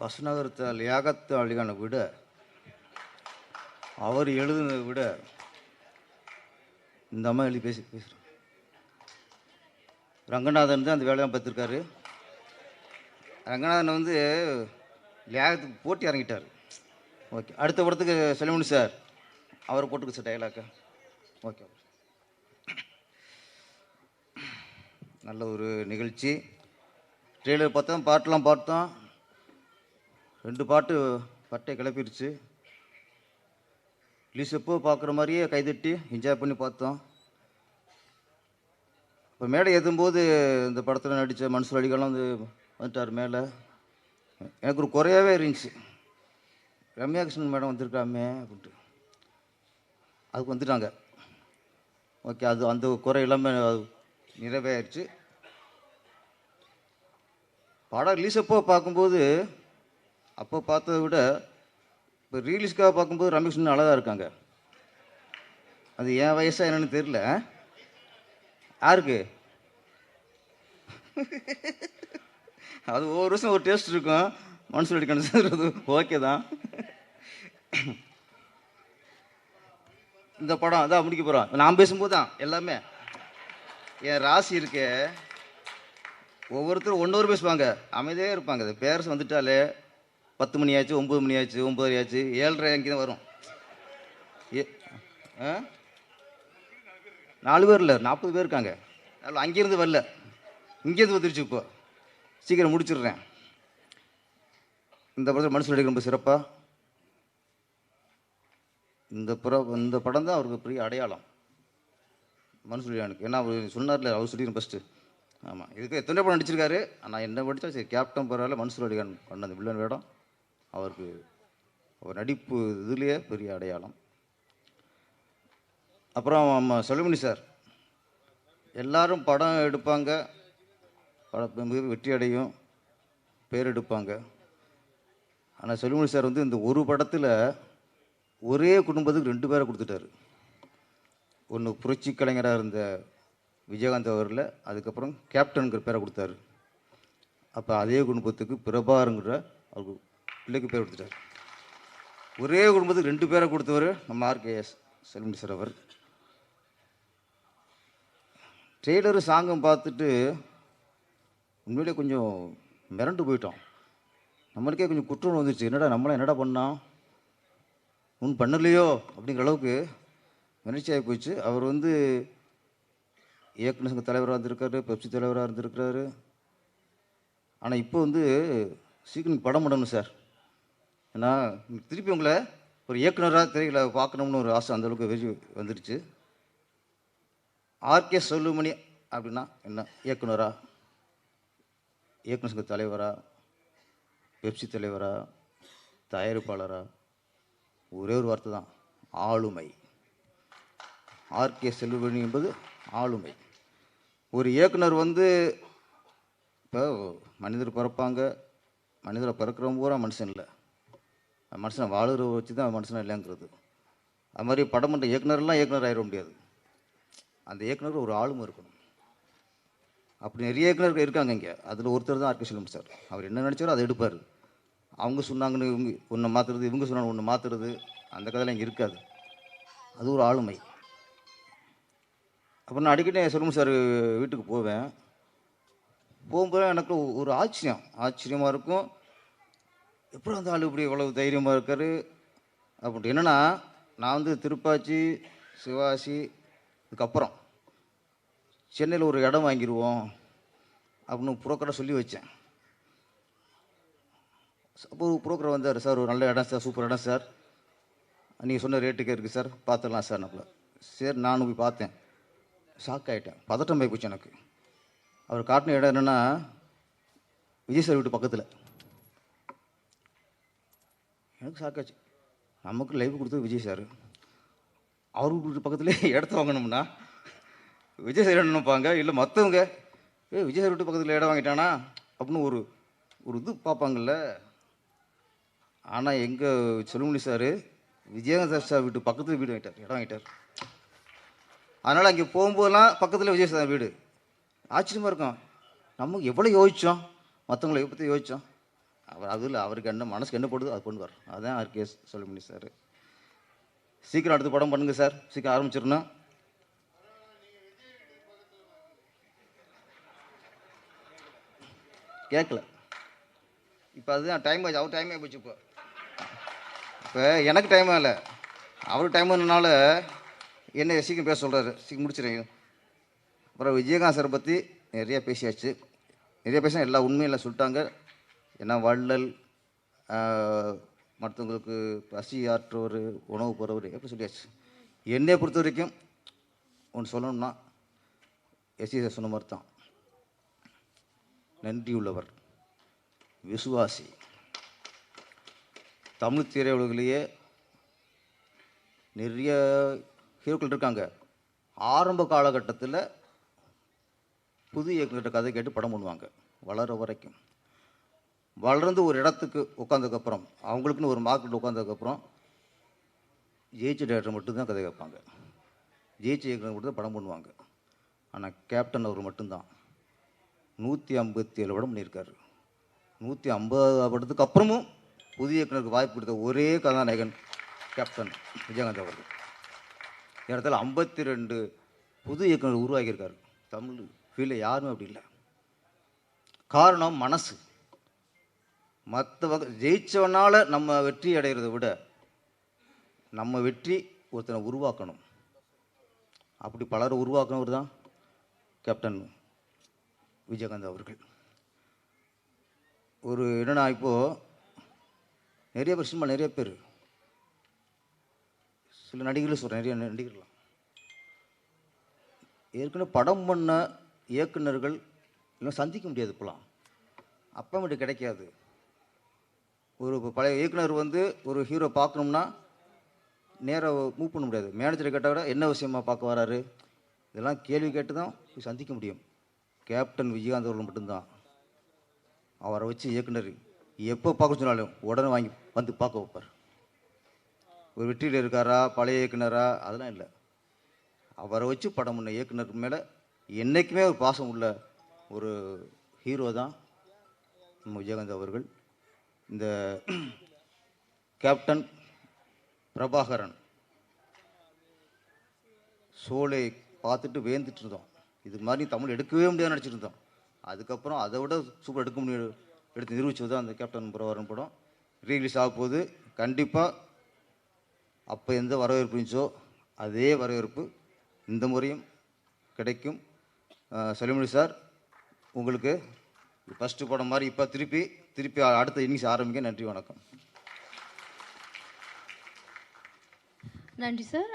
வசனகரத்தை லியாகத்து அழிகான விட அவர் எழுதுனதை விட இந்த அம்மா எழுதி பேசி பேசுகிறேன் ரங்கநாதன் தான் அந்த வேலையெல்லாம் பார்த்துருக்காரு. ரங்கநாதன் வந்து லியாகத்துக்கு போட்டி இறங்கிட்டார். ஓகே அடுத்த படத்துக்கு செல்வமணி சார் அவரை போட்டுக்கு சார் டைலாக்க ஓகே நல்ல ஒரு நிகழ்ச்சி. ட்ரெய்லர் பார்த்தோம் பாட்டெலாம் பார்த்தோம். ரெண்டு பாட்டு பட்டை கிளப்பிருச்சு. ரிலீஸ் எப்போ பார்க்குற மாதிரியே கைதட்டி என்ஜாய் பண்ணி பார்த்தோம். இப்போ மேடை ஏற்றும்போது இந்த படத்தில் நடித்த மனசு அடிக்கலாம் வந்து வந்துட்டார் மேலே. எனக்கு ஒரு குறையாகவே இருந்துச்சு. ரம்யா கிருஷ்ணன் மேடம் வந்திருக்காமே அப்படின்ட்டு. அதுக்கு வந்துட்டாங்க. ஓகே அது அந்த குறை இல்லாமல் நிறைவேறிச்சு. படம் ரிலீஸ் அப்போ பார்க்கும்போது அப்போ பார்த்ததை விட இப்போ ரீலீஸ்க்காக பார்க்கும்போது ரமேஷ்னு அழகாக இருக்காங்க. அது என் வயசாக என்னன்னு தெரியல. யாருக்கு? அது ஒவ்வொரு வருஷம் ஒரு டேஸ்ட் இருக்கும். மனசில் அடிக்கணும் ஓகே தான். இந்த படம் அதான் முடிக்க போகிறோம் நான் பேசும்போது தான் எல்லாமே. என் ராசி இருக்கே. ஒவ்வொருத்தரும் ஒன்றொரு பேசுவாங்க. அமைதியாக இருப்பாங்க. அது பேரஸ் வந்துட்டாலே பத்து மணி ஆச்சு ஒம்பது மணி ஆச்சு ஒம்பதரை ஆச்சு ஏழரை அங்கே தான் வரும். ஏ ஆ? நாலு பேர் இல்லை நாற்பது பேர் இருக்காங்க. அதில் அங்கேருந்து வரல. இங்கேருந்து வந்துருச்சு இப்போ சீக்கிரம் முடிச்சிடுறேன். இந்த படத்தில் மனசு நடிகர் ரொம்ப சிறப்பாக இந்த புற இந்த படம் தான் அவருக்கு பெரிய அடையாளம். மனுஷனுக்கு ஏன்னா அவர் சொன்னார்ல அவர் சொல்லி ஃபஸ்ட்டு ஆமாம் இதுக்கு எத்தனை படம் நடிச்சிருக்காரு. ஆனால் என்ன படித்தா சரி கேப்டன் பரவாயில்ல மனுஷன் அடிகான் பண்ண அந்த வில்லன் வேடம். அவருக்கு அவர் நடிப்பு இதுலேயே பெரிய அடையாளம். அப்புறம் நம்ம செல்வமணி சார் எல்லாரும் படம் எடுப்பாங்க படம் மிக வெற்றி அடையும் பேர் எடுப்பாங்க. ஆனால் செல்வமணி சார் வந்து இந்த ஒரு படத்தில் ஒரே குடும்பத்துக்கு ரெண்டு பேரை கொடுத்துட்டாரு. ஒன்று புரட்சி கலைஞராக இருந்த விஜயகாந்த் அவரில் அதுக்கப்புறம் கேப்டனுங்கிற பேரை கொடுத்தாரு. அப்போ அதே குடும்பத்துக்கு பிரபாருங்கிற அவருக்கு பிள்ளைக்கு பேர் கொடுத்துட்டார். ஒரே குடும்பத்துக்கு ரெண்டு பேரை கொடுத்தவர் நம்ம ஆர்கேஎஸ் செல்மணி சார் அவர். ட்ரெய்லரு சாங்கம் பார்த்துட்டு உண்மையிலே கொஞ்சம் மிரண்டு போயிட்டோம். நம்மளுக்கே கொஞ்சம் குற்றம் வந்துருச்சு. என்னடா நம்மளாம் என்னடா பண்ணோம் ஒன்றும் பண்ணலையோ? அப்படிங்கிற அளவுக்கு மிரட்சி ஆகி போச்சு. அவர் வந்து இயக்குனர் சங்க தலைவராக இருந்திருக்காரு பெப்சி தலைவராக இருந்திருக்கிறாரு. ஆனால் இப்போ வந்து சீக்கிரம் படம் பண்ணணும் சார். ஏன்னா திருப்பி உங்களை ஒரு இயக்குனராக திரையில பார்க்கணும்னு ஒரு ஆசை அந்தளவுக்கு வெறி வந்துருச்சு. ஆர்கே சொல்லுமணி அப்படின்னா என்ன? இயக்குனரா? இயக்குனர் சங்க தலைவரா? பெப்சி தலைவரா? தயாரிப்பாளரா? ஒரே ஒரு வார்த்தை தான் ஆளுமை. ஆர்கே செல்வமணி என்பது ஆளுமை. ஒரு இயக்குனர் வந்து இப்போ மனிதர் பிறப்பாங்க மனிதரை பிறக்கிறவங்க பூரா மனுஷன் இல்லை. மனுஷனை வாழுற வச்சு தான் மனுஷனை இல்லைங்கிறது. அது மாதிரி படம் பண்ணுற இயக்குனர்லாம் இயக்குனர் ஆயிட முடியாது. அந்த இயக்குனர் ஒரு ஆளுமை இருக்கணும். அப்படி நிறைய இயக்குனர் இருக்காங்க இங்கே. அதில் ஒருத்தர் தான் ஆர்கே செல்வம் சார். அவர் என்ன நினச்சாரோ அதை எடுப்பார். அவங்க சொன்னாங்கன்னு இவங்க ஒன்றை மாற்றுறது இவங்க சொன்னாங்க ஒன்று மாற்றுறது அந்த கதையெல்லாம் இங்கே இருக்காது. அது ஒரு ஆளுமை. அப்புறம் நான் அடிக்கடி செல்வம் சார் வீட்டுக்கு போவேன். போகும்போது எனக்கு ஒரு ஆச்சரியம். ஆச்சரியமாக இருக்கும். எப்படி அந்த ஆள் இப்படி இவ்வளவு தைரியமாக இருக்காரு? அப்படின்ட்டு என்னென்னா நான் வந்து திருப்பாச்சி சிவாசி இதுக்கப்புறம் சென்னையில் ஒரு இடம் வாங்கிடுவோம் அப்படின்னு புரோக்கரை சொல்லி வச்சேன். அப்போ ஒரு புரோக்கர் வந்தார் சார் ஒரு நல்ல இடம் சார் சூப்பர் இடம் சார். நீங்கள் சொன்ன ரேட்டுக்கே இருக்குது சார் பார்த்துடலாம் சார் நம்மள சரி நானும் போய் பார்த்தேன் ஷாக் ஆகிட்டேன் பதட்டம் போய் போச்சு எனக்கு. அவர் காட்டின இடம் என்னென்னா விஜய் சார் வீட்டு பக்கத்தில். எனக்கு சாக்காச்சு. நமக்கு லைஃப் கொடுத்தது விஜய் சார். அவர் வீட்டு பக்கத்துலேயே இடத்த வாங்கணும்னா விஜய் சார் நினைப்பாங்க? இல்லை மற்றவங்க ஏ விஜய் சார் வீட்டு பக்கத்தில் இடம் வாங்கிட்டானா? அப்படின்னு ஒரு ஒரு இது பார்ப்பாங்கல்ல. ஆனால் எங்கள் செல்வமணி சார் விஜயகாந்த் சார் வீட்டு பக்கத்தில் வீடு வாங்கிட்டார் இடம் வாங்கிட்டார். அதனால் அங்கே போகும்போதெல்லாம் பக்கத்தில் விஜய் சார் வீடு. ஆச்சரியமாக இருக்கும். நம்ம எவ்வளோ யோசித்தோம் மற்றவங்களை பற்றி யோசித்தோம் அவர் அதில் இல்லை அவருக்கு என்ன மனசுக்கு என்ன போடுது அது பண்ணுவார் அதான் சொல்ல சொல்லுமணி சார். சீக்கிரம் அடுத்த படம் பண்ணுங்கள் சார். சீக்கிரம் ஆரம்பிச்சிடணும் கேட்கல இப்போ அதுதான் டைம் ஆச்சு. அவர் டைம் ஆகிப்போச்சு இப்போ. இப்போ எனக்கு டைம் ஆகலை. அவருக்கு டைம் ஆனதுனால என்ன சீக்கிரம் பேச சொல்கிறாரு சீக்கிரம் முடிச்சிடுங்க அப்புறம் விஜயகாந்த் சார் பற்றி நிறையா பேசியாச்சு. நிறைய பேசினா எல்லா உண்மையும் எல்லாம் சொல்லிட்டாங்க. ஏன்னா வள்ளல் மற்றவங்களுக்கு பசி ஆற்றுவர் உணவு போகிறவர் எப்படி சொல்லியாச்சு? என்னை பொறுத்த வரைக்கும் ஒன்று சொல்லணும்னா எஸ்சி சார் சொன்ன மாதிரி தான் நன்றியுள்ளவர் விசுவாசி. தமிழ் திரையுலகிலேயே நிறைய ஹீரோக்கள் இருக்காங்க. ஆரம்ப காலகட்டத்தில் புது இயக்குநர்கிட்ட கதை கேட்டு படம் பண்ணுவாங்க வளர வரைக்கும். வளர்ந்து ஒரு இடத்துக்கு உட்காந்ததுக்கப்புறம் அவங்களுக்குன்னு ஒரு மார்க்கெட் உட்காந்ததுக்கப்புறம் ஜெயிச்ச டேரக்டர் மட்டும்தான் கதை கேட்பாங்க. ஜெயிச்ச இயக்குனர் மட்டும் தான் படம் பண்ணுவாங்க. ஆனால் கேப்டன் அவர் மட்டும்தான். நூற்றி ஐம்பத்தி ஏழு படம் பண்ணியிருக்காரு. நூற்றி ஐம்பது படத்துக்கு அப்புறமும் புதிய இயக்குனருக்கு வாய்ப்பு கொடுத்த ஒரே கதாநாயகன் கேப்டன் விஜயகாந்த் அவர்கள். இடத்துல ஐம்பத்தி ரெண்டு புது இயக்குனர் உருவாக்கியிருக்காரு தமிழ் ஃபீல்டில் யாருமே அப்படி இல்லை. காரணம் மனசு. மற்ற வகை ஜெயிச்சவனால நம்ம வெற்றி அடைகிறத விட நம்ம வெற்றி ஒருத்தனை உருவாக்கணும். அப்படி பலரை உருவாக்குனவர் தான் கேப்டன் விஜயகாந்த் அவர்கள். ஒரு என்னென்னா இப்போது நிறைய பேர் சினிமா நிறைய பேர் சில நடிகர்கள் சொல்கிறேன் நிறைய நடிகர்கள்லாம். ஏற்கனவே படம் பண்ண இயக்குனர்கள் இன்னும் சந்திக்க முடியாது இப்போலாம். அப்போ கிடைக்காது. ஒரு பழைய இயக்குனர் வந்து ஒரு ஹீரோ பார்க்கணும்னா நேராக மூவ் பண்ண முடியாது. மேனேஜரை கேட்டால் கூட என்ன விஷயமா பார்க்க வராரு? இதெல்லாம் கேள்வி கேட்டு தான் போய் சந்திக்க முடியும். கேப்டன் விஜயகாந்த் அவர்கள் மட்டும்தான். அவரை வச்சு இயக்குனர் எப்போ பார்க்க சொன்னாலும் உடனே வாங்கி வந்து பார்க்க வைப்பார். ஒரு வெற்றியில் இருக்காரா? பழைய இயக்குனரா? அதெல்லாம் இல்லை. அவரை வச்சு படம் பண்ண இயக்குனருக்கு மேலே என்றைக்குமே ஒரு பாசம் உள்ள ஒரு ஹீரோ தான் நம்ம விஜயகாந்த் அவர்கள். இந்த கேப்டன் பிரபாகரன் சோலை பார்த்துட்டு வேந்துட்டு இருந்தோம். இது மாதிரி தமிழ் எடுக்கவே முடியாது நினச்சிட்டு இருந்தோம். அதுக்கப்புறம் அதை விட சூப்பர் எடுக்க முடியும். எடுத்து நிரூபிச்சது தான் அந்த கேப்டன் பிரபாகரன் படம். ரீலீஸ் ஆக கண்டிப்பாக அப்போ எந்த வரவேற்பு இருந்துச்சோ அதே வரவேற்பு இந்த முறையும் கிடைக்கும். சலிமொழி சார் உங்களுக்கு ஃபஸ்ட்டு படம் மாதிரி இப்போ திருப்பி திருப்பி அடுத்த இன்னிங்ஸ் ஆரம்பிக்க நன்றி வணக்கம். நன்றி சார்.